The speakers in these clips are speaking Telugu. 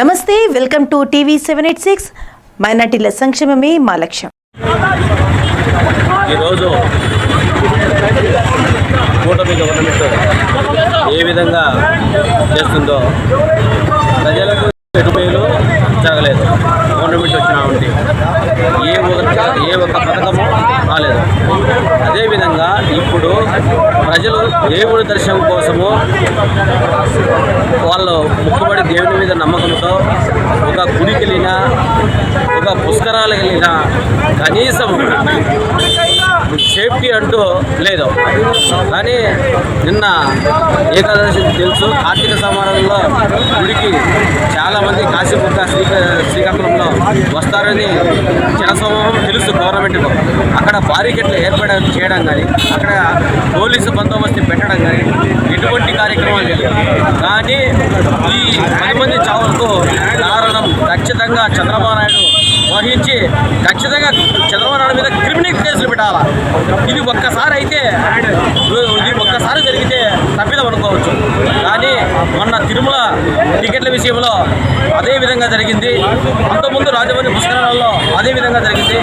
నమస్తే welcome to TV seven eight six. మైనార్టీల సంక్షేమమే మా లక్ష్యం. ఈరోజు కూటమి గవర్నమెంట్ ఏ విధంగా చేస్తుందో ప్రజలకు ఎటుమేలు జరగలేదు. గవర్నమెంట్ వచ్చినా ఉంది ఏ ఒక ఏ ఒక్క పథకము రాలేదు. అదేవిధంగా ఇప్పుడు ప్రజలు దేవుడి దర్శనం కోసము వాళ్ళు ముక్కుబడి మీద నమ్మకంతో ఒక గుడికి వెళ్ళినా ఒక పుష్కరాలకు వెళ్ళినా కనీసం సేఫ్టీ అంటూ లేదు. కానీ నిన్న ఏకాదశి తెలుసు కార్తీక సమారంలో గుడికి చాలామంది కాశీబుక్క శ్రీ శ్రీకాకుళంలో వస్తారని జనసమూహం తెలుసు గవర్నమెంట్కు అక్కడ బారికెట్లు ఏర్పడ చేయడం కానీ అక్కడ పోలీసు బందోబస్తు పెట్టడం కానీ ఎటువంటి కార్యక్రమాలు లేదు కానీ ఈ పది మంది చావులకు కారణం ఖచ్చితంగా చంద్రబాబు నాయుడు వహించి ఖచ్చితంగా చంద్రబాబు నాయుడు మీద క్రిమినల్ కేసులు పెట్టాలా? ఇది ఒక్కసారి అయితే ఇది ఒక్కసారి జరిగితే తప్పిదం అనుకోవచ్చు. కానీ మొన్న తిరుమల టికెట్ల విషయంలో అదే విధంగా జరిగింది. అంతకుముందు రాజమండ్రి పుష్కరాలలో అదే విధంగా జరిగింది.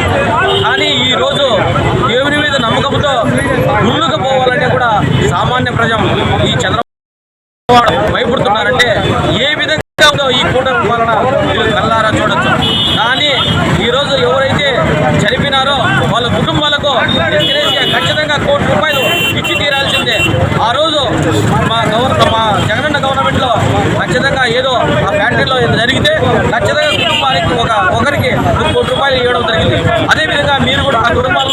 కానీ ఈ రోజు దేవుని మీద నమ్మకంతో ముందుకు పోవాలంటే కూడా సామాన్య ప్రజం ఈ చంద్ర భయపడుతున్నారంటే ఏ విధంగా ఉందో ఈ కూటమి పాలన కూడా చూడొచ్చు. కానీ ఈరోజు ఎవరైతే చనిపోయినారో వాళ్ళ కుటుంబాలకు ఖచ్చితంగా కోటి రూపాయలు ఇచ్చి తీరాల్సిందే. ఆ రోజు మా గవర్నర్ మా జగనన్న గవర్నమెంట్లో ఖచ్చితంగా ఏదో ఆ ఫ్యాక్టరీలో జరిగితే ఖచ్చితంగా కుటుంబానికి ఒక ఒకరికి కోటి రూపాయలు ఇవ్వడం జరిగింది. అదేవిధంగా మీరు కూడా ఆ కుటుంబాలు